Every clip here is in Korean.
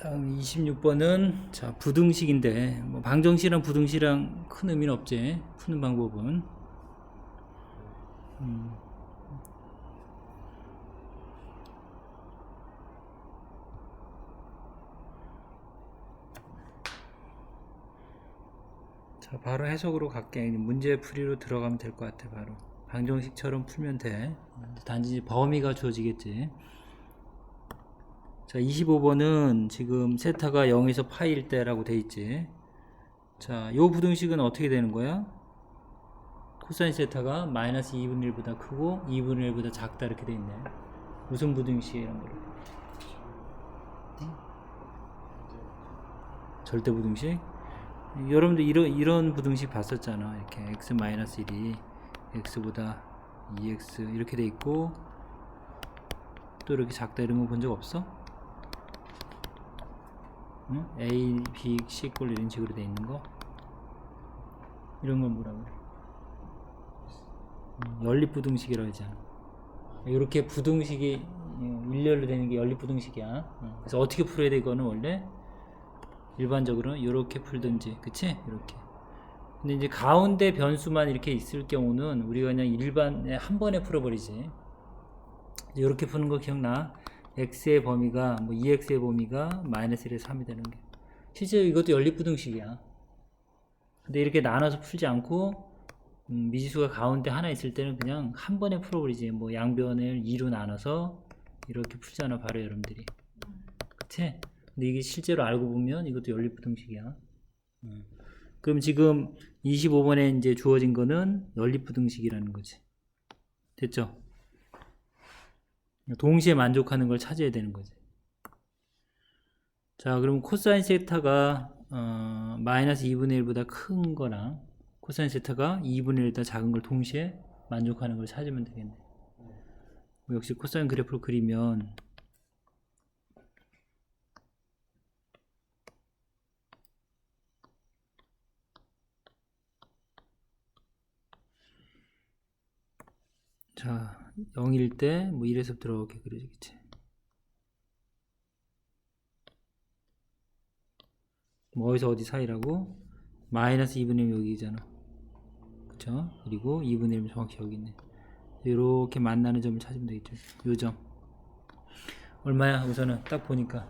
다음 26번은 자 부등식인데 뭐 방정식이랑 부등식이랑 큰 의미는 없지. 푸는 방법은. 음. 자 바로 해석으로 갈게. 문제 풀이로 들어가면 될 것 같아 바로. 방정식처럼 풀면 돼. 단지 범위가 주어지겠지 자, 25번은 지금 세타가 0에서 파일 때라고 돼 있지. 자, 요 부등식은 어떻게 되는 거야? 코사인 세타가 마이너스 2분의 1보다 크고 2분의 1보다 작다 이렇게 돼 있네. 무슨 부등식이란 거로? 절대 부등식? 여러분들 이런 이런 부등식 봤었잖아. 이렇게 x 마이너스 1이 x보다 2x 이렇게 돼 있고 또 이렇게 작다 이런 거 본 적 없어? 응? A, B, C 꼴 이런 식으로 돼 있는 거 이런 건 뭐라고 그래? 음, 연립부등식이라고 하잖아 이렇게 부등식이 음, 일렬로 되는 게 연립부등식이야 음, 그래서 어떻게 풀어야 돼 이거는 원래 일반적으로 이렇게 풀든지 그치? 이렇게 근데 이제 가운데 변수만 이렇게 있을 경우는 우리가 그냥 일반 한 번에 풀어버리지 이렇게 푸는 거 기억나? X의 범위가 뭐 2x의 범위가 마이너스 1에서 3이 되는 게 실제 이것도 연립부등식이야 근데 이렇게 나눠서 풀지 않고 음, 미지수가 가운데 하나 있을 때는 그냥 한 번에 풀어버리지 뭐 양변을 2로 나눠서 이렇게 풀잖아 바로 여러분들이 그치? 근데 이게 실제로 알고 보면 이것도 연립부등식이야 음. 그럼 지금 25번에 이제 주어진 거는 연립부등식이라는 거지 됐죠? 동시에 만족하는 걸 찾아야 되는 거지. 자, 그럼 코사인 세타가 어, 마이너스 2분의 1보다 큰 거랑 코사인 세타가 2분의 1보다 작은 걸 동시에 만족하는 걸 찾으면 되겠네. 역시 코사인 그래프로 그리면 자, 0일 때 뭐 1에서 들어오게 그려지겠지. 뭐 어디서 어디 사이라고? 마이너스 2분의 1 여기잖아. 그쵸? 그리고 2분의 1은 정확히 여기 있네. 이렇게 만나는 점을 찾으면 되겠죠. 요 점. 얼마야? 우선은 딱 보니까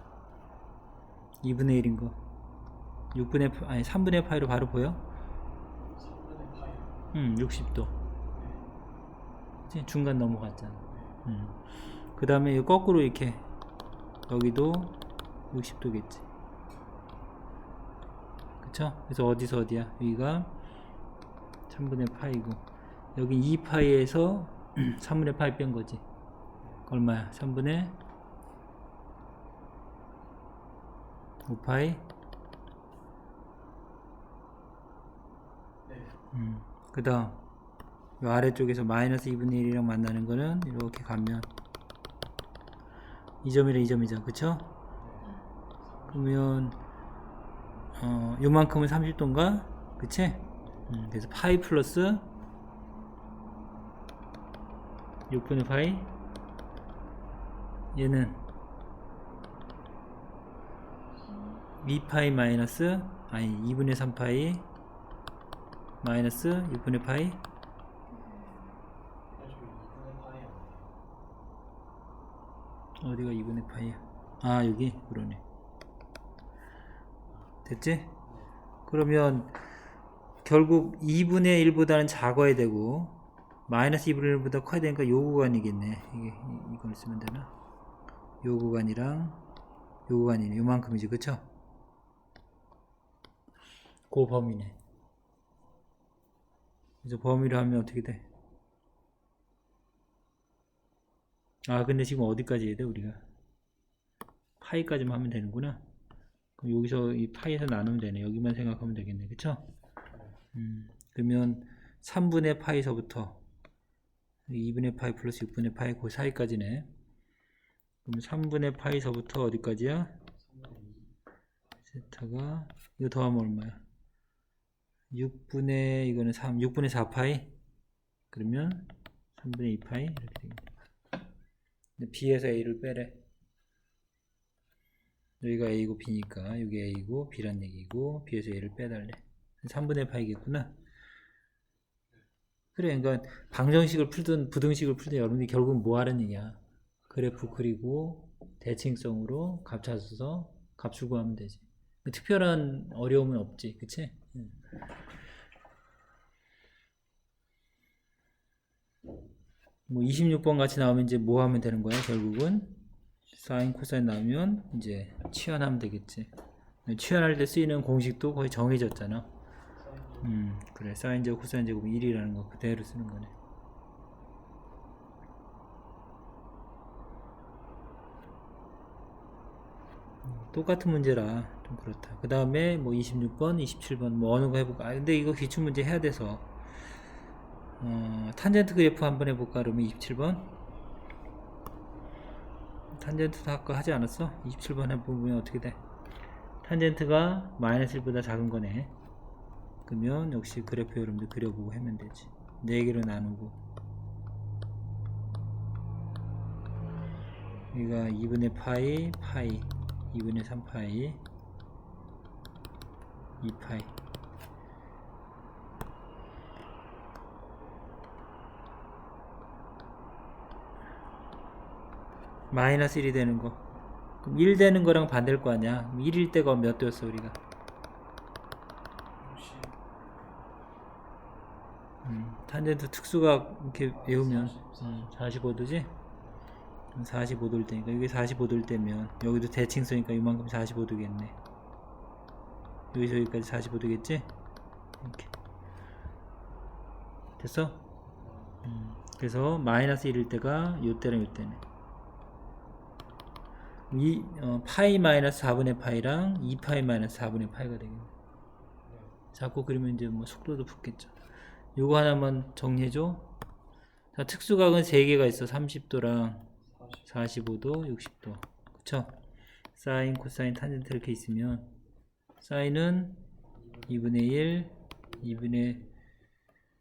2분의 1인 거. 6분의 아니 3분의 파이로 바로 보여? 음, 60도. 중간 넘어갔잖아. 음. 그 다음에 거꾸로 이렇게 여기도 60도겠지. 그쵸? 그래서 어디서 어디야? 여기가 3분의 파이고 여기 2파이에서 3분의 파이 뺀 거지. 얼마야? 3분의 5파이 음. 그 다음 이 아래쪽에서 마이너스 2분의 1이랑 만나는 거는 이렇게 가면 이 점이랑 이 점이죠 그쵸? 그러면 어, 요만큼은 30도인가? 그치? 음, 그래서 파이 플러스 6분의 파이 얘는 2파이 마이너스 아니 2분의 3파이 마이너스 6분의 파이 어디가 2분의 파이야? 아 여기 그러네 됐지? 그러면 결국 2분의 1보다는 작아야 되고 마이너스 2분의 1보다 커야 되니까 요 구간이겠네 이게 이- 이걸 쓰면 되나? 요 구간이랑 요 구간이네 요만큼이지 그쵸? 그 범위네 그래서 범위를 하면 어떻게 돼? 아 근데 지금 어디까지 해야 돼 우리가? 파이까지만 하면 되는구나. 그럼 여기서 이 파이에서 나누면 되네. 여기만 생각하면 되겠네. 그쵸? 음, 그러면 3분의 파이서부터 2분의 파이 플러스 6분의 파이 그 사이까지네. 그럼 3분의 파이서부터 어디까지야? 세타가 이거 더하면 얼마야? 6분의 이거는 3 6분의 4파이? 그러면 3분의 2파이? 이렇게 근데 B에서 A를 빼래. 여기가 A고 B니까 여기 A고 B란 얘기고 B에서 A를 빼달래 3분의 파이겠구나 그래 그러니까 방정식을 풀든 부등식을 풀든 여러분들이 결국은 뭐 하는 얘기야 그래프 그리고 대칭성으로 값 찾아서 값 추구하면 되지 특별한 어려움은 없지 그치? 응. 뭐 26번 같이 나오면 이제 뭐 하면 되는 거야? 결국은 사인 코사인 나오면 이제 치환하면 되겠지. 치환할 때 쓰이는 공식도 거의 정해졌잖아. 음 그래. 사인 제곱 코사인 제곱 1이라는 거 그대로 쓰는 거네. 음, 똑같은 문제라 좀 그렇다. 그 다음에 뭐 26번 27번 뭐 어느 거 해볼까? 아 근데 이거 기출문제 해야 돼서 어, 탄젠트 그래프 한번 해볼까? 그러면 27번. 탄젠트도 아까 하지 않았어? 27번 해보면 어떻게 돼? 탄젠트가 마이너스 1보다 작은 거네. 그러면 역시 그래프 여러분들 그려보고 하면 되지. 4개로 나누고. 여기가 2분의 파이 파이. 2분의 3 파이. 2 파이 마이너스 1이 되는 거. 그럼 1 되는 거랑 반대일 거 아니야. 1일 때가 몇 도였어, 우리가? 음, 탄젠트 특수가 이렇게 외우면 음, 45도지? 45도일 때니까 이게 45도일 때면 여기도 대칭서니까 이만큼 45도겠네. 여기서 여기까지 45도겠지? 이렇게 됐어? 음, 그래서 마이너스 1일 때가 요때랑 요때네. 이 어, 파이 마이너스 4분의 파이랑 2파이 마이너스 4분의 파이가 되겠네. 자꾸 그리면 이제 뭐 속도도 붙겠죠. 요거 하나만 정리해줘. 자, 특수각은 3개가 있어. 30도랑 45도, 60도. 그쵸? 사인, 코사인, 탄젠트 이렇게 있으면 사인은 2분의 1, 2분의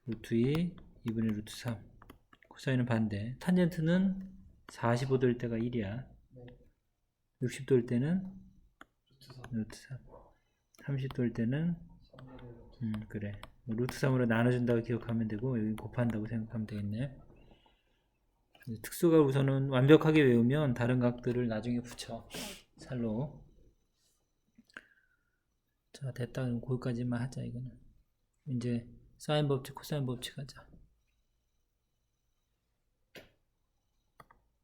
루트 2, 2분의 루트 3. 코사인은 반대. 탄젠트는 45도일 때가 1이야. 60도일 때는? 루트 3 30도일 때는? 음 그래. 뭐 루트 3으로 나눠준다고 기억하면 되고 여기 곱한다고 생각하면 되겠네. 특수가 우선은 완벽하게 외우면 다른 각들을 나중에 붙여. 살로. 자 됐다. 그럼 거기까지만 하자 이거는. 이제 사인 법칙 코사인 법칙 하자